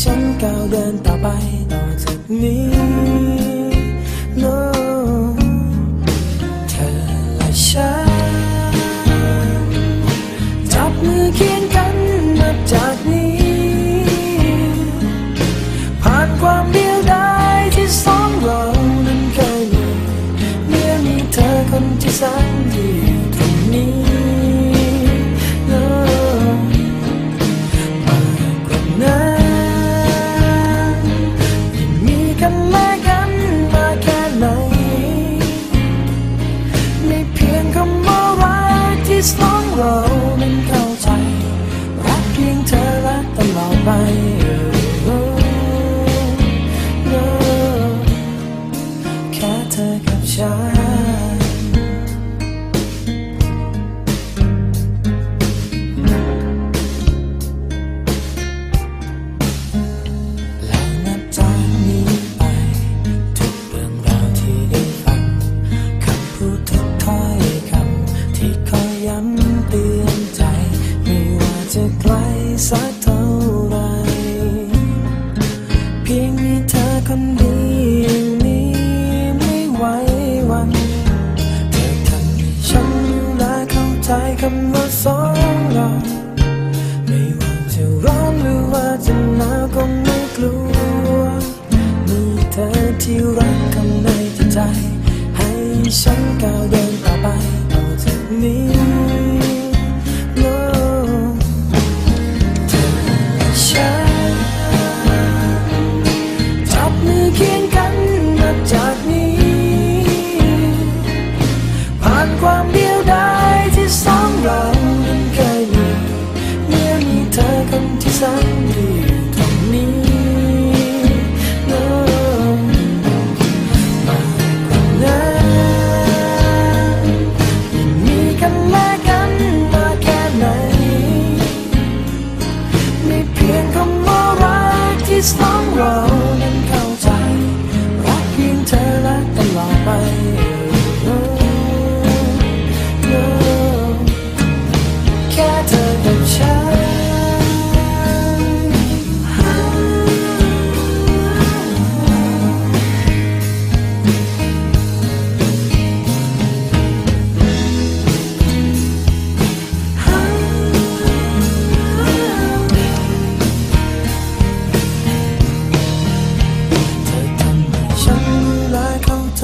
ฉันก้าวเดินต่อไปต่อจากนี้ no เธอและฉัน จับมือเคียงกันนับจากนี้ กที่ส สักเท่าไรเพียงมีเธอคนเดียวนี้ไม่ไหววันเธอทำให้ฉันรู้และเข้าใจคำว่าสองเราไม่ว่าจะร้อนหรือว่าจะหนาวก็ไม่กลัวมีเธอที่รักข้างในใจ ให้ฉันก้าวเดิน ไป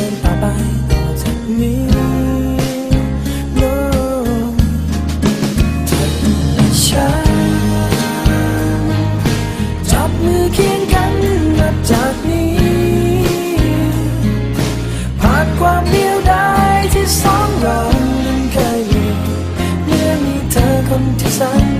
น สองเรานั้นเคยอยู่เรื่องนี้เธอคนที่สาม